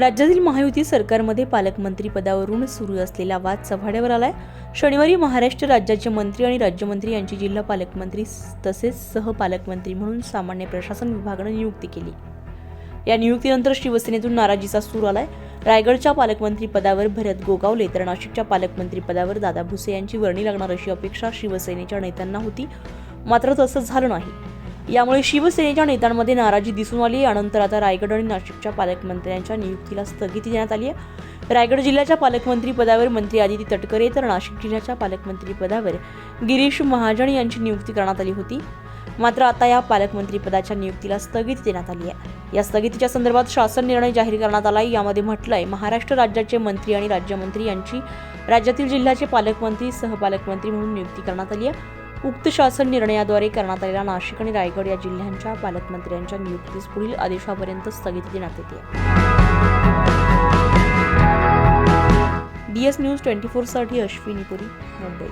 राज्यातील महायुती सरकारमध्ये पालकमंत्री पदावरून सुरू असलेला वाद चव्हाड्यावर आलाय. शनिवारी महाराष्ट्र राज्याचे मंत्री आणि राज्यमंत्री यांची जिल्हा पालकमंत्री तसेच सहपालकमंत्री म्हणून सामान्य प्रशासन विभागानं नियुक्ती केली. या नियुक्तीनंतर शिवसेनेतून नाराजीचा सूर आलाय. रायगडच्या पालकमंत्री पदावर भरत गोगावले तर नाशिकच्या पालकमंत्री पदावर दादा भुसे यांची वर्णी लागणार अशी अपेक्षा शिवसेनेच्या नेत्यांना होती. मात्र तसं झालं नाही. यामुळे शिवसेनेच्या नेत्यांमध्ये नाराजी दिसून आली यानंतर आता रायगड आणि नाशिकच्या पालकमंत्र्यांच्या नियुक्तीला स्थगिती देण्यात आली आहे. रायगड जिल्ह्याच्या पालकमंत्री पदावर मंत्री आदिती तटकरे तर नाशिक जिल्ह्याच्या पालकमंत्री पदावर गिरीश महाजन यांची नियुक्ती करण्यात आली होती. मात्र आता या पालकमंत्री पदाच्या नियुक्तीला स्थगिती देण्यात आली आहे. या स्थगितीच्या संदर्भात शासन निर्णय जाहीर करण्यात आला आहे. यामध्ये म्हटलंय महाराष्ट्र राज्याचे मंत्री आणि राज्यमंत्री यांची राज्यातील जिल्ह्याचे पालकमंत्री सहपालकमंत्री म्हणून नियुक्ती करण्यात आली आहे. उक्त शासन निर्णयाद्वारे करण्यात आलेल्या नाशिक आणि रायगड या जिल्ह्यांच्या पालकमंत्र्यांच्या नियुक्तीस पुढील आदेशापर्यंत स्थगिती देण्यात येते. डीएस न्यूज ट्वेंटी फोरसाठी अश्विनी पुरी मुंबई.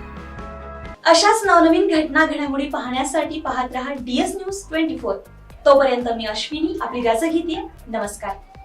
अशाच नवनवीन घटना घडामोडी पाहण्यासाठी पाहत रहा डीएस न्यूज ट्वेंटी फोर तोपर्यंत मी अश्विनी आपली रजा घेते. नमस्कार.